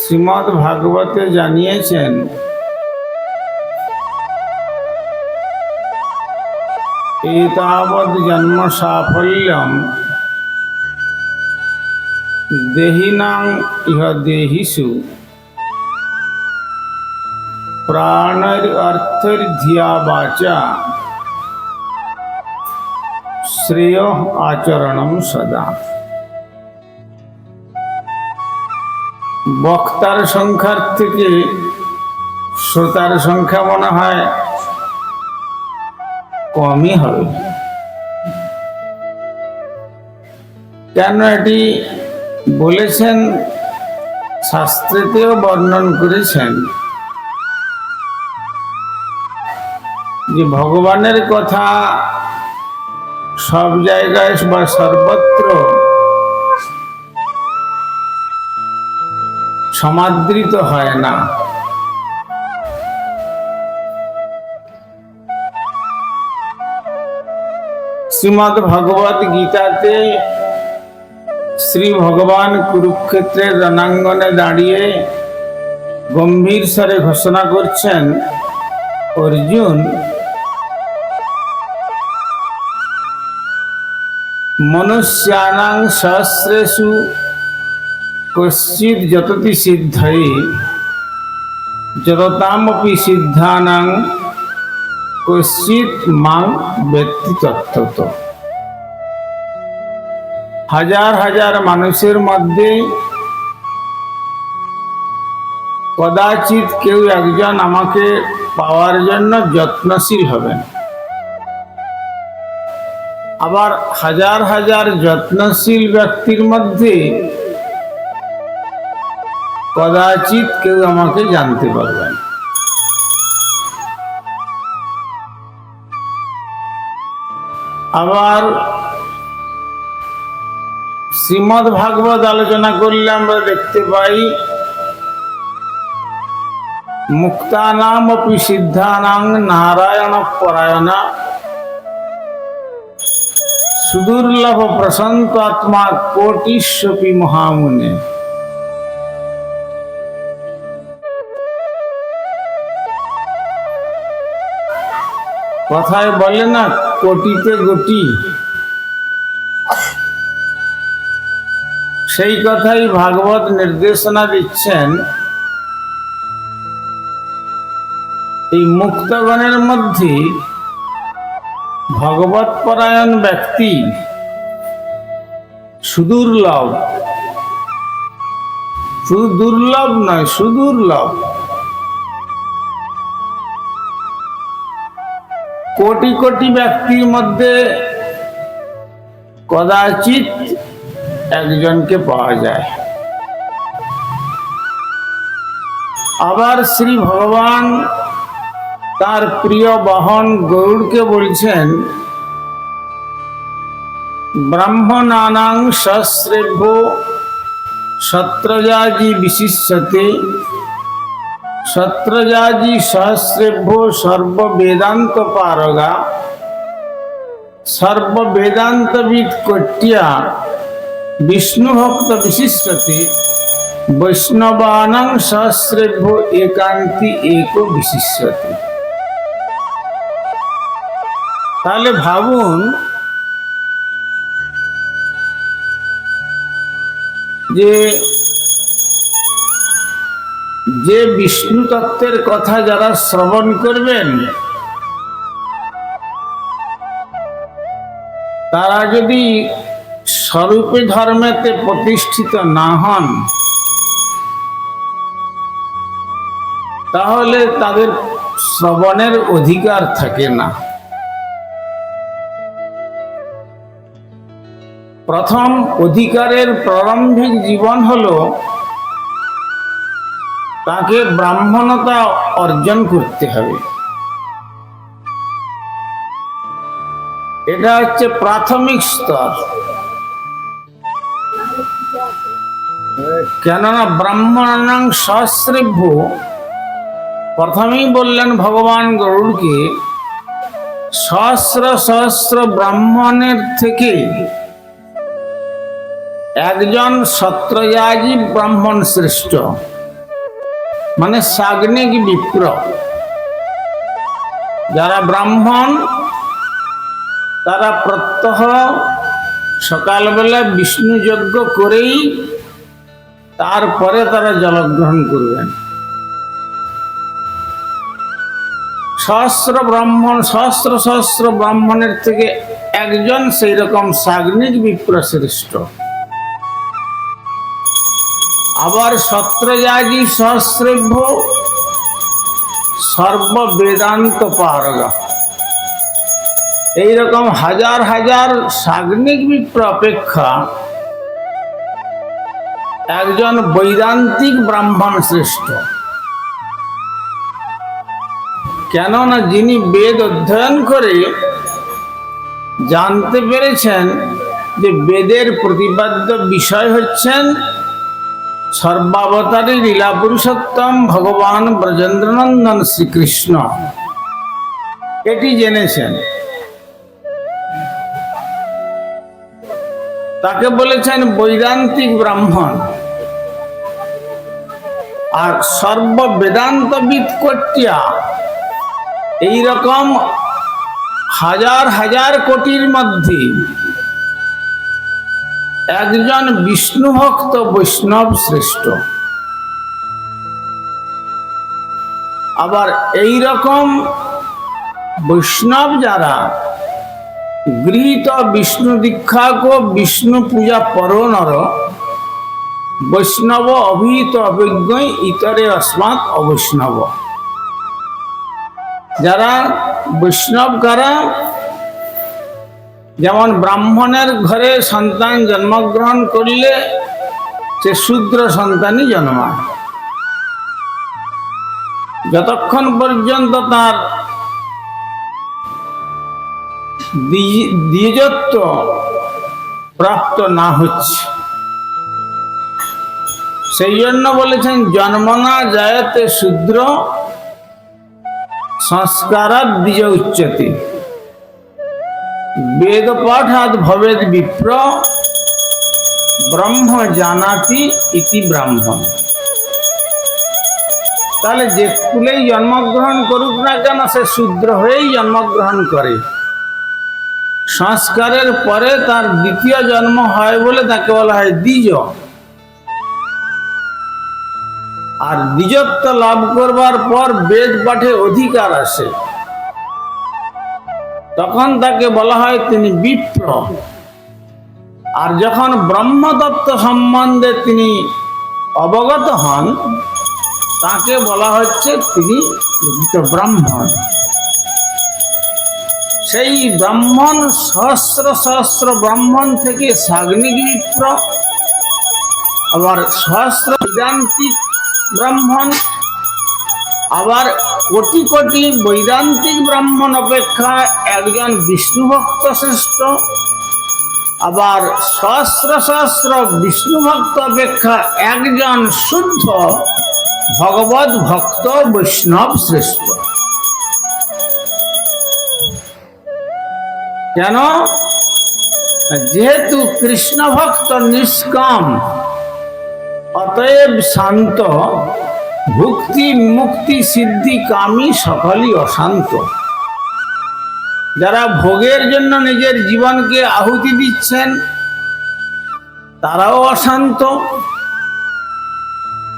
শ্রীমৎ ভাগবতে জানিয়েছেন এতাবৎ জন্ম সাফল্যম দেহিনাং ইহ দেহিষু প্রাণের অর্থের ধিয়া বাচা শ্রেয় আচরণম সদা বক্তার সংখ্যার থেকে শ্রোতার সংখ্যা মনে হয় কমই হবে। কেন এটি বলেছেন? শাস্ত্রেতেও বর্ণন করেছেন যে ভগবানের কথা সব জায়গায় বা সর্বত্র সমাদৃত হয় না। শ্রীমদ ভগবত গীতাতে শ্রী ভগবান কুরুক্ষেত্রের রণাঙ্গনে দাঁড়িয়ে গম্ভীর স্বরে ঘোষণা করছেন, অর্জুন, মনুষ্যানাং সহস্রেষু কশ্চিৎ যততি সিদ্ধয়ে যততামপি সিদ্ধানাং কশ্চিৎ মাং ব্যক্তি হাজার হাজার মানুষের মধ্যে কদাচিৎ কেউ একজন আমাকে পাওয়ার জন্য যত্নশীল হবেন। আবার হাজার হাজার যত্নশীল ব্যক্তির মধ্যে কদাচিৎ কেউ আমাকে জানতে পারবেন আবার শ্রীমদ ভাগবত আলোচনা করলে আমরা দেখতে পাই, মুক্তানাম অপি সিদ্ধানাং নারায়ণ পরায়ণা। সুদুর্লভ প্রশান্ত আত্মা কোটিস্বপি মহামুনে। কথায় বলে না, কোটিতে গটি। সেই কথাই ভাগবত নির্দেশনা দিচ্ছেন। এই মুক্তগণের মধ্যে ভগবত পরায়ণ ব্যক্তি সুদুর্লভ। শুধু দুর্লভ নয়, সুদুর্লভ। কোটি কোটি ব্যক্তির মধ্যে কদাচিৎ একজনকে পাওয়া যায়। আবার শ্রী ভগবান তার প্রিয় বাহন গরুড়কে বলছেন, ব্রাহ্মণানাং সশ্রেভ্য সত্রজাজি বিশিষ্যতে সত্রজাজি সহস্রেভ্য সর্ববেদান্ত পারগা। সর্ববেদান্তবিদ কট্যা বিষ্ণু ভক্ত বিশিষ্টতে, বৈষ্ণবানাং সহস্রেভ্য একান্তি এক বিশিষ্যতে তাহলে ভাবুন, যে যে বিষ্ণু তত্ত্বের কথা যারা শ্রবণ করবেন, তারা যদি স্বরূপে ধর্মেতে প্রতিষ্ঠিত না হন, তাহলে তাদের শ্রবণের অধিকার থাকে না। প্রথম অধিকারের প্রারম্ভিক জীবন হলো তাকে ব্রাহ্মণতা অর্জন করতে হবে। এটা হচ্ছে প্রাথমিক স্তর। কেননা ব্রাহ্মণাং সহস্রেভ্য প্রথমেই বললেন ভগবান গরুড়কে, সহস্র সহস্র ব্রাহ্মণের থেকে একজন সত্রয়াজী ব্রাহ্মণ শ্রেষ্ঠ। মানে সাগ্নিক বিপ্র। যারা ব্রাহ্মণ, তারা প্রত্যহ সকালবেলা বিষ্ণু যজ্ঞ করেই তারপরে তারা জলগ্রহণ করবেন। সহস্র ব্রাহ্মণ, সহস্র সহস্র ব্রাহ্মণের থেকে একজন সেই রকম সাগ্নিক বিপ্র শ্রেষ্ঠ। আবার সত্রযাগী সহস্রভ্য সর্ববেদান্ত পারগা। এইরকম হাজার হাজার সাগ্নিক বিপ্র অপেক্ষা একজন বৈদান্তিক ব্রাহ্মণ শ্রেষ্ঠ। কেননা যিনি বেদ অধ্যয়ন করে জানতে পেরেছেন যে বেদের প্রতিপাদ্য বিষয় হচ্ছেন সর্বাবতারী লীলা পুরুষোত্তম ভগবান ব্রজেন্দ্রনন্দন শ্রীকৃষ্ণ। এটি জেনেছেন। তাকে বলেছেন বৈদান্তিক ব্রাহ্মণ। আর সর্ব বেদান্তবিদ কটিয়া এইরকম হাজার হাজার কোটির মধ্যে একজন বিষ্ণু ভক্ত বৈষ্ণব শ্রেষ্ঠ। আবার এই রকম বৈষ্ণব যারা, গৃহীত বিষ্ণু দীক্ষাক বিষ্ণু পূজা পর নর, বৈষ্ণব অভিহিত অভিজ্ঞ ইতরে অস্মাৎ অবৈষ্ণব। যারা বৈষ্ণব কারা যেমন ব্রাহ্মণের ঘরে সন্তান জন্মগ্রহণ করলে সে শূদ্র সন্তানই জন্মায়। যতক্ষণ পর্যন্ত তার দ্বিজত্ব প্রাপ্ত না হচ্ছে, সেই জন্য বলেছেন, জন্মনা জায়তে শূদ্র সংস্কারাত দ্বিজ উচ্চতে। বেদ পাঠাৎ ভবেদ বিপ্র, ব্রহ্ম জানাতি ইতি ব্রাহ্মণ। তাহলে যে কুলেই জন্মগ্রহণ করুক না কেন, সে শূদ্র হয়েই জন্মগ্রহণ করে। সংস্কারের পরে তার দ্বিতীয় জন্ম হয় বলে তাকে বলা হয় দ্বিজ। আর দ্বিজত্ব লাভ করবার পর বেদ পাঠে অধিকার আসে। তখন তাকে বলা হয় তিনি বিপ্র। আর যখন ব্রহ্মতত্ত্ব সম্বন্ধে তিনি অবগত হন, তাকে বলা হচ্ছে তিনি ব্রাহ্মণ। সেই ব্রাহ্মণ সহস্র সহস্র ব্রাহ্মণ থেকে সাগ্নিক বিপ্র আবার সহস্র বেদান্তিক ব্রাহ্মণ আবার কোটি কোটি বৈদান্তিক ব্রাহ্মণ অপেক্ষা একজন বিষ্ণু ভক্ত শ্রেষ্ঠ, আবার সহস্র সহস্র বিষ্ণুভক্ত অপেক্ষা একজন শুদ্ধ ভগবত ভক্ত বৈষ্ণব শ্রেষ্ঠ। কেন? যেহেতু কৃষ্ণ ভক্ত নিষ্কাম, অতএব শান্ত ভুক্তি, মুক্তি, সিদ্ধি কামী সকলই অশান্ত। যারা ভোগের জন্য নিজের জীবনকে আহুতি দিচ্ছেন, তারাও অশান্ত।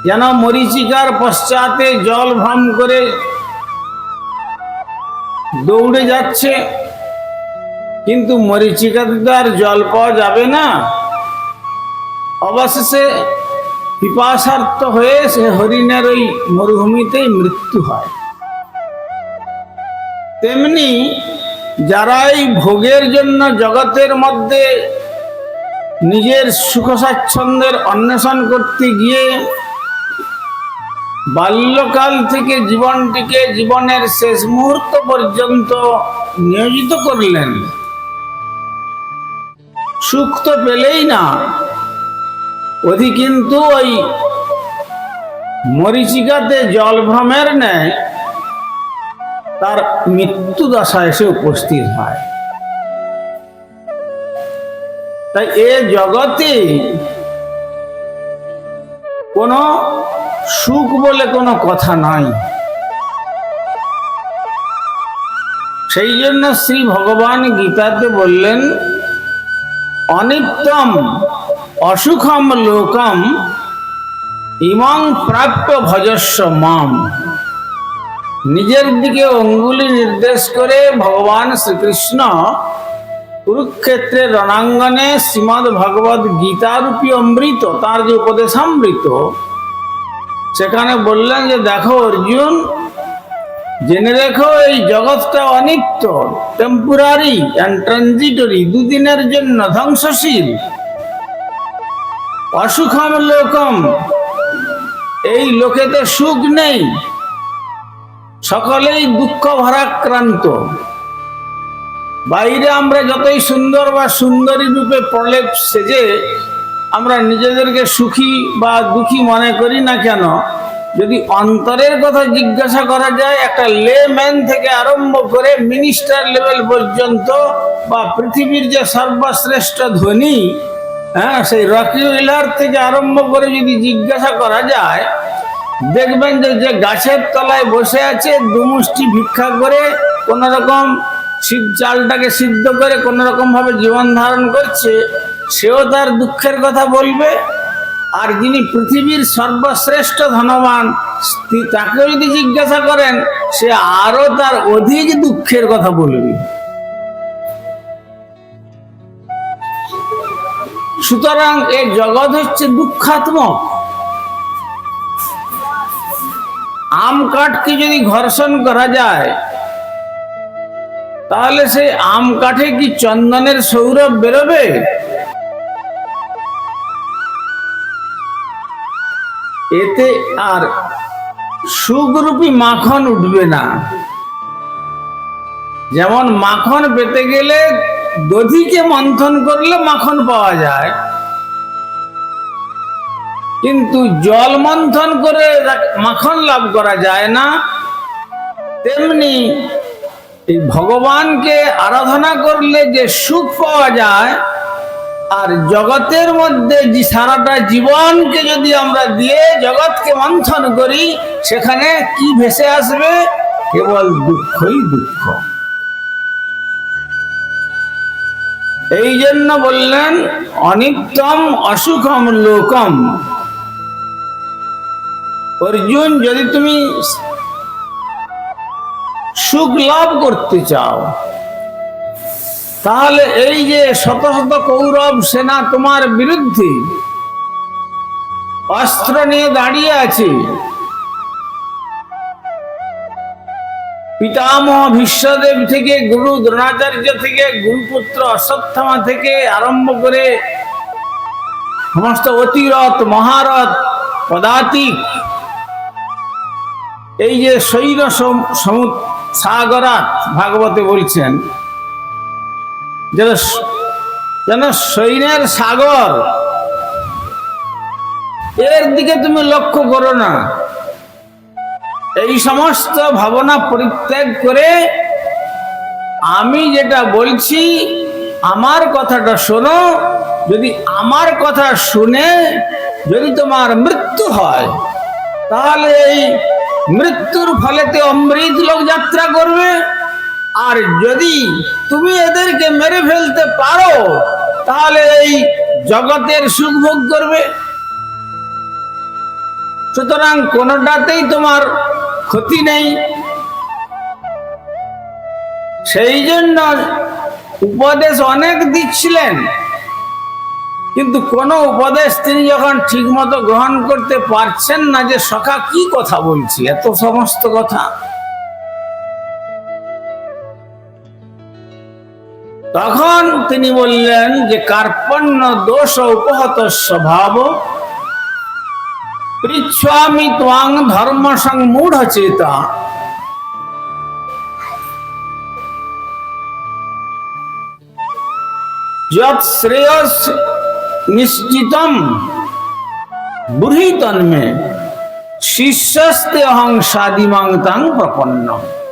যেন মরিচিকার পশ্চাতে জল ভ্রম করে দৌড়ে যাচ্ছে, কিন্তু মরিচিকাতে তো আর জল পাওয়া যাবে না। অবশেষে পিপাসার্থ হয়ে সে হরিণের ওই মরুভূমিতেই মৃত্যু হয়। তেমনি যারা এই ভোগের জন্য জগতের মধ্যে নিজের সুখ স্বাচ্ছন্দ্যের অন্বেষণ করতে গিয়ে বাল্যকাল থেকে জীবনটিকে জীবনের শেষ মুহূর্ত পর্যন্ত নিয়োজিত করলেন। সুখ তো পেলেই না অধি কিন্তু ওই মরিচিকাতে জলভ্রমের ন্যায় তার মৃত্যু দশা এসে উপস্থিত হয়। তাই এ জগতে কোন সুখ বলে কোনো কথা নাই। সেই জন্য শ্রী ভগবান গীতাতে বললেন, অনিত্যম অসুখম লোকম ইমং প্রাপ্য ভজস্ব মাম। নিজের দিকে অঙ্গুলি নির্দেশ করে ভগবান শ্রীকৃষ্ণ কুরুক্ষেত্রের রণাঙ্গনে শ্রীমদ ভগবত গীতারূপী অমৃত, তার যে উপদেশামৃত, সেখানে বললেন যে, দেখো অর্জুন, জেনে রেখো, এই জগৎটা অনিত্য টেম্পোরারি অ্যান্ড ট্রানজিটরি দুদিনের জন্য ধ্বংসশীল। অসুখম লোকম এই লোকেতে সুখ নেই। সকলেই দুঃখ ভরাক্রান্ত। বাইরে আমরা যতই সুন্দর বা সুন্দরী রূপে প্রলেপ সেজে আমরা নিজেদেরকে সুখী বা দুঃখী মনে করি না কেন? যদি অন্তরের কথা জিজ্ঞাসা করা যায়, একটা লেম্যান থেকে আরম্ভ করে মিনিস্টার লেভেল পর্যন্ত বা পৃথিবীর যে সর্বশ্রেষ্ঠ ধনী হ্যাঁ সেই রকি উইলার থেকে আরম্ভ করে যদি জিজ্ঞাসা করা যায়, দেখবেন যে যে গাছের তলায় বসে আছে দুমুষ্টি ভিক্ষা করে কোন রকম শিব চালটাকে সিদ্ধ করে কোন রকম ভাবে জীবন ধারণ করছে, সেও তার দুঃখের কথা বলবে। আর যিনি পৃথিবীর সর্বশ্রেষ্ঠ ধনবান, তি- তাকে যদি জিজ্ঞাসা করেন, সে আরও তার অধিক দুঃখের কথা বলবে। সুতরাং এই জগৎ হচ্ছে দুঃখাত্মক আম কাঠকে যদি ঘর্ষণ করা যায়, তাহলে সেই আম কাঠে কি চন্দনের সৌরভ বেরোবে? এতে আর সুখরূপী মাখন উঠবে না। যেমন মাখন পেতে গেলে দধিকে মন্থন করলে মাখন পাওয়া যায়। কিন্তু জল মন্থন করে মাখন লাভ করা যায় না। তেমনি এই ভগবানকে আরাধনা করলে যে সুখ পাওয়া যায়, আর জগতের মধ্যে যে সারাটা জীবনকে যদি আমরা দিয়ে জগৎকে মন্থন করি, সেখানে কি ভেসে আসবে? কেবল দুঃখই দুঃখ। এই জন্য বললেন, অনিত্যম অসুখম লোকম। অর্জুন, যদি তুমি সুখ লাভ করতে চাও, তাহলে এই যে শত শত কৌরব সেনা তোমার বিরুদ্ধে অস্ত্র নিয়ে দাঁড়িয়ে আছে পিতামহ বিশ্বদেব থেকে, গুরু দ্রোণাচার্য থেকে, গুরুপুত্র অশ্বত্থামা থেকে আরম্ভ করে সমস্ত অতিরথ, মহারথ, পদাতিক, এই যে সমুদ্র সাগরাত ভাগবতে বলছেন, যেন যেন সৈন্যের সাগর, এর দিকে তুমি লক্ষ্য করো না। এই সমস্ত ভাবনা পরিত্যাগ করে আমি যেটা বলছি, আমার কথাটা শোনো। যদি আমার কথা শুনে যদি তোমার মৃত্যু হয়, তাহলে এই মৃত্যুর ফলেতে অমৃত লোক যাত্রা করবে। আর যদি তুমি এদেরকে মেরে ফেলতে পারো, তাহলে এই জগতের সুখ ভোগ করবে। সুতরাং কোনোটাতেই তোমার ক্ষতি নেই। সেই জন্য উপদেশ অনেক দিচ্ছিলেন। কিন্তু কোন উপদেশ তিনি যখন ঠিক মতো গ্রহণ করতে পারছেন না যে সখা কি কথা বলছি, এত সমস্ত কথা। তখন তিনি বললেন যে কার্পণ্য দোষ উপহত স্বভাব पृछ्वामी त्वांग धर्म संग मूढ़ चेता। जब श्रेयस निश्चितम बुरी तन में शिष्यस्ते अहंग शादी मांगतांग प्रपन्नम।